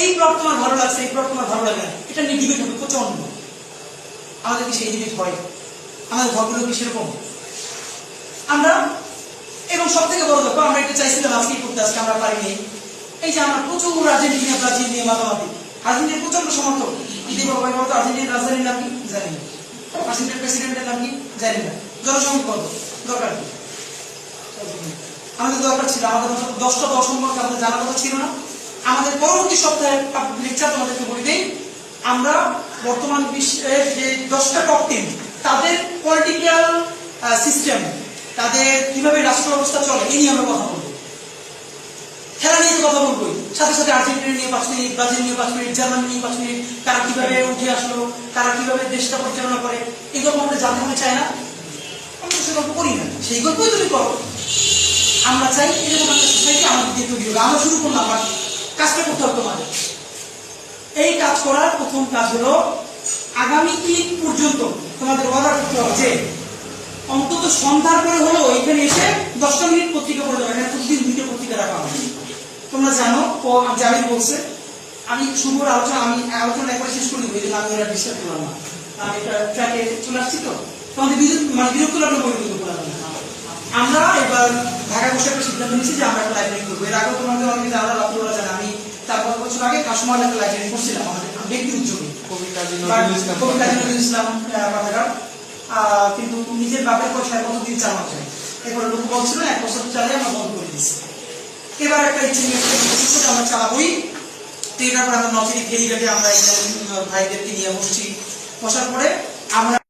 এই প্লট তোমার ভালো লাগছে, এই প্লট তোমার ভালো লাগে না। এটা নিয়ে ডিবেট হবে প্রচণ্ড আমাদের কি সেই ডিবেট হয়? আমাদের ঘরগুলো কি সেরকম? আমরা, এবং সব থেকে বড় ব্যাপার, আমরা এটা চাইছিলাম আজকেই করতে, আজকে আমরা পারিনি। এই যে আমরা প্রচুর আর্জেন্টিনা, ব্রাজিল নিয়ে মাতামাতি। আর্জেন্টিনার প্রচণ্ড সমর্থক। ঈদে বাবা বলতো, আর্জেন্টিনার রাজধানীর নাম কি? জানি না। আর্জেন্টিনার প্রেসিডেন্টের নাম কি? জানি না। জনসংখ্যা কত? দরকার আমাদের দরকার ছিল, আমাদের দশটা দশ নম্বর আমাদের জানার কথা ছিল না। আমাদের পরবর্তী সপ্তাহে লেকচার তোমাদেরকে বলে দিই, আমরা বর্তমান বিশ্বের যে দশটা টপ টেন তাদের পলিটিক্যাল সিস্টেম তাদের কীভাবে রাষ্ট্র ব্যবস্থা চলে এই নিয়ে আমরা কথা বলব। খেলা নিয়ে কথা বলবোই। সাথে সাথে আর্জেন্টিনা নিয়ে পাঁচ মিনিট, ব্রাজিল নিয়ে পাঁচ মিনিট, জার্মানি নিয়ে পাঁচ মিনিট তারা কীভাবে উঠে আসলো তারা কীভাবে দেশটা পরিচালনা করে এই গল্প আমরা জানতে হতে চাই না? আমরা সে গল্প করি না। সেই গল্পই তুমি করো। আমরা চাই এরকম একটা সোসাইটি আমাদের দিয়ে তৈরি হবে আমরা শুরু করলাম কাজটা করতে হবে তোমাদের। এই কাজ করার প্রথম কাজ হলো আগামী ঈদ পর্যন্ত তোমাদের অর্ডার করতে হবে যে অন্তত সন্ধ্যার পরে হলো এখানে এসে দশটা মিনিট পত্রিকা পড়ে যাবে প্রতিদিন দুইটা পত্রিকা রাখা হবে তোমরা জানো, ও জামিন বলছে। আমি শুভর আলোচনা, আমি আলোচনা একবার শেষ করে দেবো, এই জন্য আমি ওরা ডিস্টার্ব করলাম না। আমি এটা ট্র্যাকে চলে আসছি তো। তোমাদের বিরক্ত মানে বিরক্ত লাগলে বই কিন্তু আমরা এবার ঢাকা বসে একটা সিদ্ধান্ত নিয়েছি যে আমরা একটা লাইব্রেরি করব। এর আগে তোমাদের অনেকে যারা রাত্রিবেলা জানে আমি চার পাঁচ বছর আগে লাইব্রেরি করছিলাম আমাদের ব্যক্তি উদ্যোগে কবি কাজী নজরুল ইসলাম কিন্তু নিজের বাপের পয়সায় কতদিন চালানো যায় এরপরে লোক বলছিল এক বছর চালিয়ে আমরা বন্ধ করে দিচ্ছি এবার একটা ইচ্ছে নিয়ে আমরা চালাবোই। তো এটার পরে আমরা আমরা ভাইদেরকে নিয়ে বসছি। বসার পরে আমরা